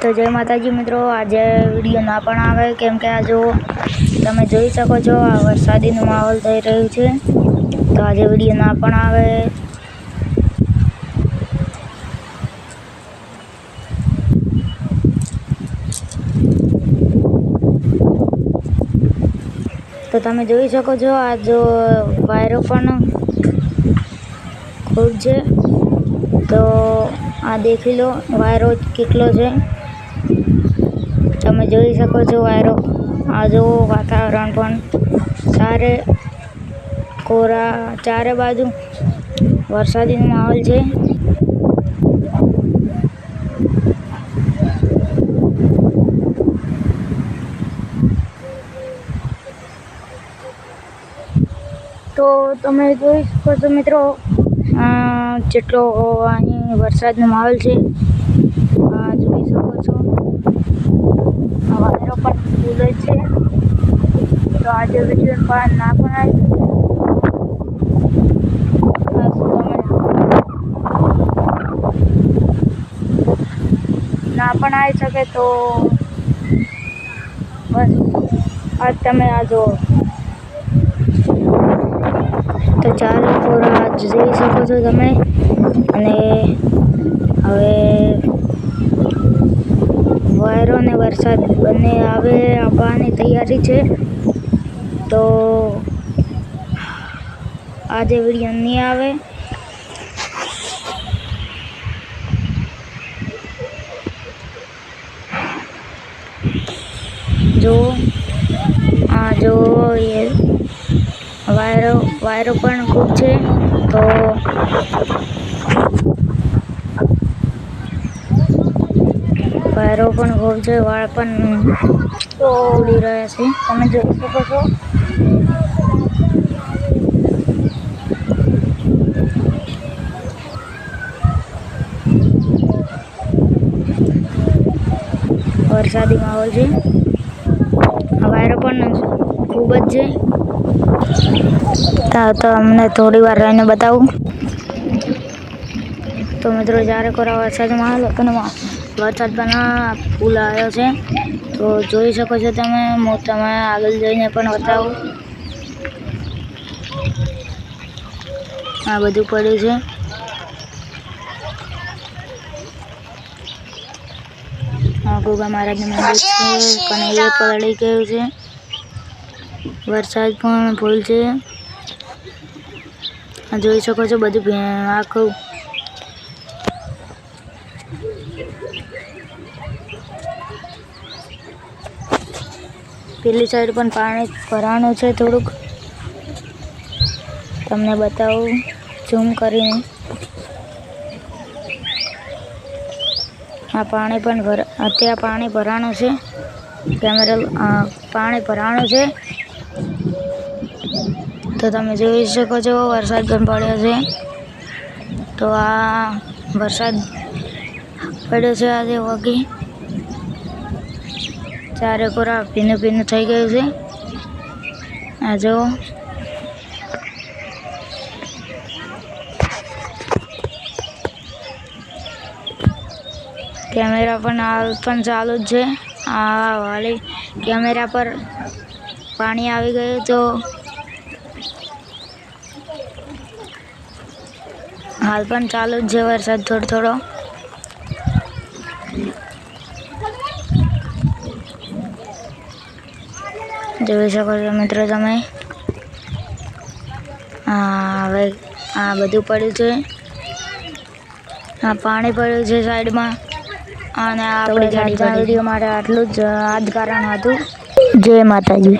તો જય માતાજી મિત્રો, આજે વીડિયો ના પણ આવે કેમ કે આ જો તમે જોઈ શકો છો આ વરસાદીનો માહોલ થઈ રહ્યું છે. તો આજે વીડિયો ના પણ આવે. તો તમે જોઈ શકો છો, આ જો વાયરો પણ ખૂબ છે. તો આ દેખી લો, વાયરો કેટલો છે. જોઈ શકો છો વાયરો. આ જુઓ વાતાવરણ પણ. ચારે કોરા, ચારે બાજુ વરસાદીનો માહોલ છે. તો તમે જોઈ શકો છો મિત્રો જેટલો અહીં વરસાદનો માહોલ છે. જોઈ શકો છો. વાયરો પણ ફૂલ છે. તો આજે વીડિયો પણ ના પણ આવી ના પણ આવી શકે તો બસ. આજ તમે આ જુઓ. તો ચાલો, થોડા જઈ શકો છો તમે. અને હવે અને વરસાદ બંને આવે, આવવાની તૈયારી છે. તો આજે વીડિયો નહીં આવે. જો, આ જો એ વાયરો વાયરો પણ ખૂબ છે. તો વાયરો પણ ખૂબ છે વાળ પણ ઉડી રહ્યા છે. તમે જોઈ શકો છો. વરસાદી માહોલ છે. વાયરો પણ ખૂબ જ છે. તા તો અમને થોડી વાર રહીને બતાવું. તો મિત્રો, જ્યારે કોરા વરસાદ માહોલ હતો ને મા- વરસાદ પણ ફૂલ આવ્યો છે. તો જોઈ શકો છો તમે હું તમે આગળ જઈને પણ બતાવું. આ બધું પડ્યું છે. ગોગા મહારાજનું મંદિર છે, કનૈયા પલળી ગયું છે. વરસાદ પણ ફૂલ છે. જોઈ શકો છો બધું આખું પેલી સાઈડ પણ પાણી ભરાણું છે થોડુંક. તમને બતાવું ઝૂમ કરીને. આ પાણી પણ ભર, અત્યારે પાણી ભરાણું છે. કેમેરા પાણી ભરાણું છે. તો તમે જોઈ શકો છો, વરસાદ પણ પડ્યો છે. તો આ વરસાદ પડ્યો છે આજે વગી ચારે કોરા ભીનું ભીનું થઈ ગયું છે. આ જો કેમેરા પણ હાલ પણ ચાલુ જ છે. આ વાલી કેમેરા પર પાણી આવી ગયું તો હાલ પણ ચાલુ જ છે વરસાદ થોડો થોડો. જોઈ શકો છો મિત્રો તમે. હવે આ બધું પડ્યું છે. આ પાણી પડ્યું છે સાઈડમાં. અને આપણે વીડિયો માટે આટલું જ આ જ કારણ હતું. જય માતાજી.